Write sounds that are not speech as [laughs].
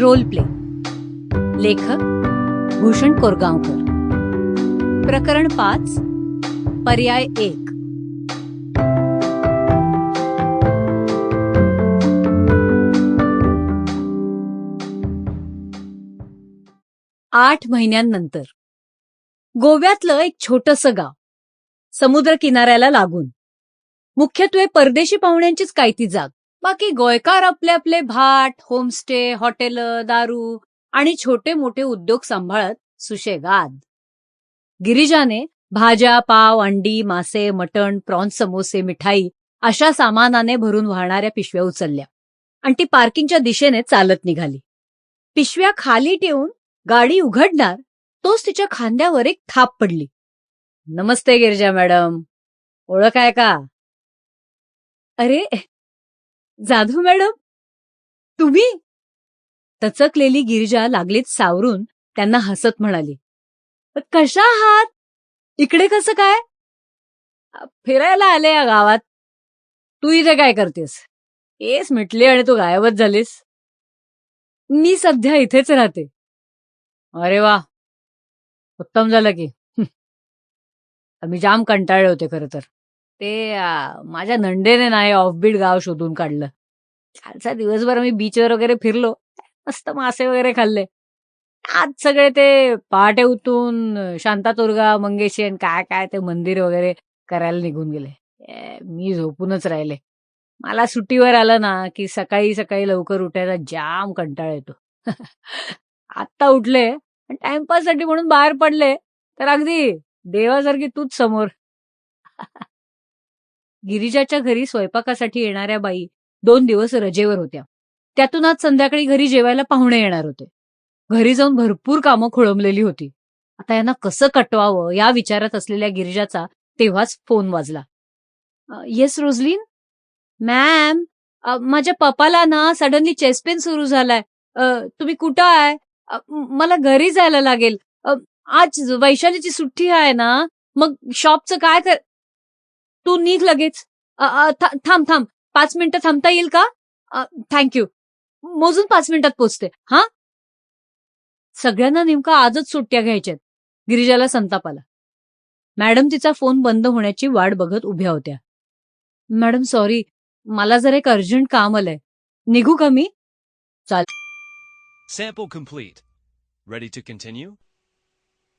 Role play. लेखक भूषण कोरगावकर. प्रकरण पाच पर्याय एक. आठ महिन्यांनंतर. गोव्यातलं एक छोटस गाव समुद्र किनाऱ्याला लागून. मुख्यत्वे परदेशी पाहुण्यांचीच काय ती जाग. बाकी गोयकार आपले आपले भाट होमस्टे हॉटेल दारू आणि छोटे मोठे उद्योग सांभाळत सुशेगाद. गिरिजाने भाज्या पाव अंडी मासे मटण प्रॉन्स समोसे मिठाई अशा सामानाने भरून वाहणाऱ्या पिशव्या उचलल्या आणि ती पार्किंगच्या दिशेने चालत निघाली. पिशव्या खाली ठेवून गाडी उघडणार तोच तिच्या खांद्यावर एक थाप पडली. नमस्ते गिरिजा मॅडम. ओळख आहे का? अरे जाधव मॅडम? तुम्ही? तचकलेली गिरिजा लागलीच सावरून त्यांना हसत म्हणाली. कशा आहात? इकडे कसं काय? फिरायला आले या गावात. तू इथे काय करतेस? येस मिटली आणि तू गायबच झालीस. मी सध्या इथेच राहते. अरे वा! उत्तम झालं की. मी जाम कंटाळले होते खरं तर. ते आ, माझ्या नंडेने नाही ऑफबीट गाव शोधून काढलं. कालचा दिवसभर आम्ही बीचवर वगैरे फिरलो. मस्त मासे वगैरे खाल्ले. आज सगळे ते पहाटे उठून शांतातुर्गा आणि काय काय ते मंदिर वगैरे करायला निघून गेले. ए, मी झोपूनच राहिले. मला सुट्टीवर आलं ना की सकाळी सकाळी लवकर उठायचा जाम कंटाळा येतो. [laughs] आत्ता उठले टाइमपाससाठी म्हणून बाहेर पडले. तर अगदी देवासारखी तूच समोर. [laughs] गिरिजाच्या घरी स्वयंपाकासाठी येणाऱ्या बाई दोन दिवस रजेवर होत्या. त्यातून आज संध्याकाळी घरी जेवायला पाहुणे येणार होते. घरी जाऊन भरपूर कामं खोळंबलेली होती. आता यांना कसं कटवावं या विचारात असलेल्या गिरिजाचा तेव्हाच फोन वाजला. येस रोजलीन मॅम माझ्या पप्पाला ना सडनली चेस्ट पेन सुरू झालाय. तुम्ही कुठं आहे? मला घरी जायला लागेल. आज वैशालीची सुट्टी आहे ना मग शॉपचं काय कर तू निघ लगेच. थांब थांब. पाच मिनिटं थांबता येईल का? थँक्यू मोजून पाच मिनिटात पोचते. हा? सगळ्यांना नेमका आजच सुट्ट्या घ्यायच्यात. गिरिजाला संताप आला. मॅडम तिचा फोन बंद होण्याची वाट बघत उभ्या होत्या. मॅडम सॉरी मला जर एक अर्जंट काम आलंय. निघू का मी? Sample complete. Ready to continue?